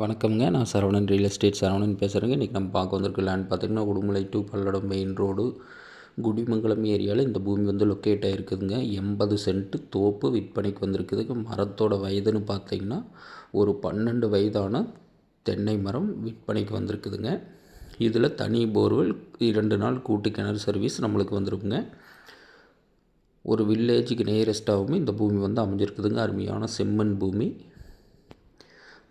வணக்கம்ங்க. நான் Saravanan real estate Saravanan பேசுகிறேங்க இன்றைக்கி நம்ம பார்க்க வந்திருக்க லேண்ட் பார்த்திங்கன்னா Udumalai to Palladam main road Kudimangalam ஏரியாவில் இந்த பூமி வந்து லொக்கேட் ஆகிருக்குதுங்க எண்பது சென்ட்டு தோப்பு விற்பனைக்கு வந்திருக்குதுங்க. மரத்தோட வயதுன்னு பார்த்தீங்கன்னா ஒரு பன்னெண்டு வயதான தென்னை மரம் விற்பனைக்கு வந்திருக்குதுங்க. இதில் தனி போர்வெல் இரண்டு நாள் கூட்டு கிணறு சர்வீஸ் நம்மளுக்கு வந்துருக்குங்க. ஒரு வில்லேஜுக்கு நியரஸ்ட்டாகவும் இந்த பூமி வந்து அமைஞ்சிருக்குதுங்க. அருமையான செம்மண் பூமி.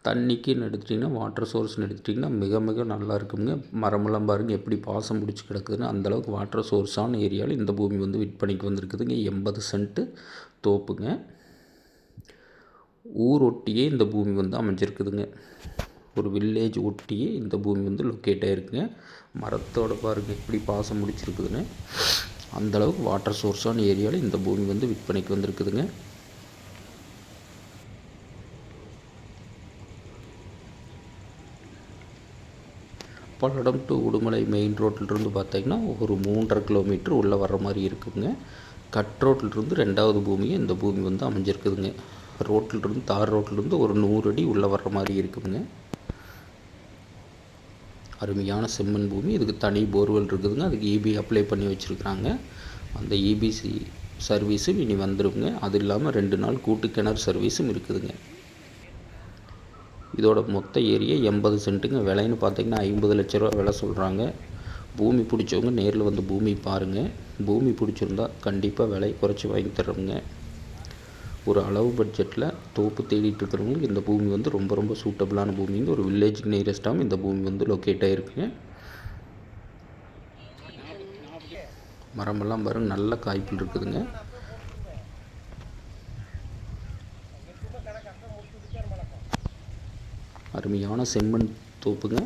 தண்ணிக்குன்னு எடுத்துட்டிங்கன்னா வாட்டர் சோர்ஸ்னு எடுத்துட்டிங்கன்னா மிக மிக நல்லா இருக்குங்க மரமெல்லாம் பாருங்கள் எப்படி பாசம் பிடிச்சி கிடக்குதுன்னு அந்தளவுக்கு வாட்டர் சோர்ஸான ஏரியாவில் இந்த பூமி வந்து விற்பனைக்கு வந்திருக்குதுங்க. எண்பது சென்ட்டு தோப்புங்க. ஊர் ஒட்டியே இந்த பூமி வந்து அமைஞ்சிருக்குதுங்க. ஒரு வில்லேஜ் ஒட்டியே இந்த பூமி வந்து லொக்கேட் ஆகிருக்குங்க மரத்தோட பாருங்கள் எப்படி பாசம் முடிச்சிருக்குதுன்னு அந்தளவுக்கு வாட்டர் சோர்ஸான ஏரியாவில் இந்த பூமி வந்து விற்பனைக்கு வந்திருக்குதுங்க. பல்லடம் டு உடுமலை மெயின் ரோட்டிலிருந்து பார்த்தீங்கன்னா ஒரு மூன்றரை கிலோமீட்டர் உள்ளே வர்ற மாதிரி இருக்குதுங்க கட் ரோட்டிலிருந்து ரெண்டாவது பூமியை இந்த பூமி வந்து அமைஞ்சிருக்குதுங்க. ரோட்டிலிருந்து தார் ரோட்டிலிருந்து ஒரு நூறு அடி உள்ளே வர்ற மாதிரி இருக்குதுங்க அருமையான செம்மண் பூமி. இதுக்கு தனி போர்வெல் இருக்குதுங்க. அதுக்கு இபி அப்ளை பண்ணி வச்சுருக்குறாங்க. அந்த இபிசி சர்வீஸும் இனி வந்துடுங்க அது இல்லாமல் ரெண்டு நாள் கூட்டு கிணறு சர்வீஸும் இருக்குதுங்க. இதோட மொத்த ஏரியா எண்பது சென்ட்டுங்க. விலைன்னு பார்த்தீங்கன்னா ஐம்பது லட்ச ரூபா விலை சொல்கிறாங்க பூமி பிடிச்சவங்க நேரில் வந்து பூமி பாருங்கள் பூமி பிடிச்சிருந்தா கண்டிப்பாக விலை குறைச்சி வாங்கி தர்றோங்க ஒரு அளவு பட்ஜெட்டில் தோப்பு தேடிட்டு இருக்கிறவங்களுக்கு இந்த பூமி வந்து ரொம்ப ரொம்ப சூட்டபிளான பூமிங்க. ஒரு வில்லேஜுக்கு நியரஸ்டாகவும் இந்த பூமி வந்து லொக்கேட் ஆகிருக்குங்க மரமெல்லாம் பாருங்கள் நல்ல காய்ப்பில் இருக்குதுங்க. அருமையான செம்மண் தோப்புங்க.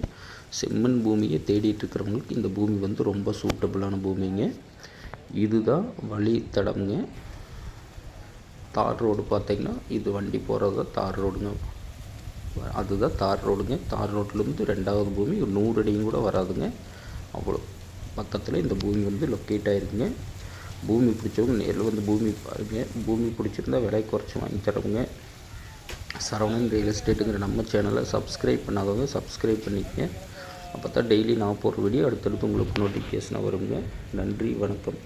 செம்மண் பூமியை தேடிட்டு இருக்கிறவங்களுக்கு இந்த பூமி வந்து ரொம்ப சூட்டபுளான பூமிங்க. இதுதான் வழித்தடம்ங்க தார் ரோடு பார்த்திங்கன்னா இது வண்டி போகிறது தார் ரோடுங்க. அதுதான் தார் ரோடுங்க. தார் ரோட்லேருந்து ரெண்டாவது பூமி ஒரு நூறு அடியும் கூட வராதுங்க. அவ்வளோ பக்கத்தில் இந்த பூமி வந்து லொக்கேட் ஆகிருக்குங்க பூமி பிடிச்சவங்க நேரில் வந்து பூமி பாருங்கள் பூமி பிடிச்சிருந்தா விலை குறைச்சி வாங்கி தரவுங்க. சரவணன் ரியல் எஸ்டேட்டுங்கிற நம்ம சேனலை சப்ஸ்கிரைப் பண்ணாதவங்க சப்ஸ்கிரைப் பண்ணிக்கங்க. அப்போ தான் டெய்லி நான் போடுற வீடியோ அடுத்தடுத்து உங்களுக்கு நோட்டிஃபிகேஷனாக வருங்க. நன்றி வணக்கம்.